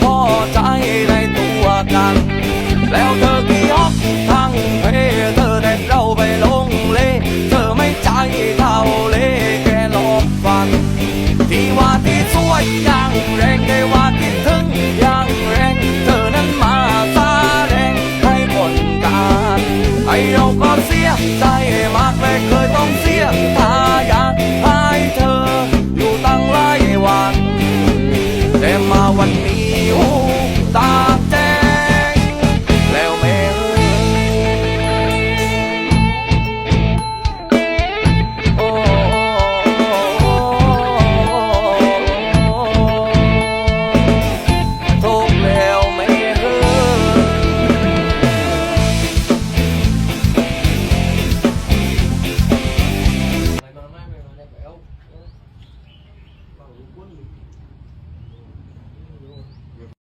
พอใจในตัวกัน แล้วเธอกี่ฮอกทั้งเพเธอเด็ดเราไปลงเล เธอไม่ใจเท่าเลแกลอกฟัน ที่ว่าที่ช่วยอย่างแรงได้ว่าคิดถึงอย่างแรง เธอนั้นมาซาแรงให้ผลการ ไอเราก็เสียใจมากเลยเคยต้อง ลุงพล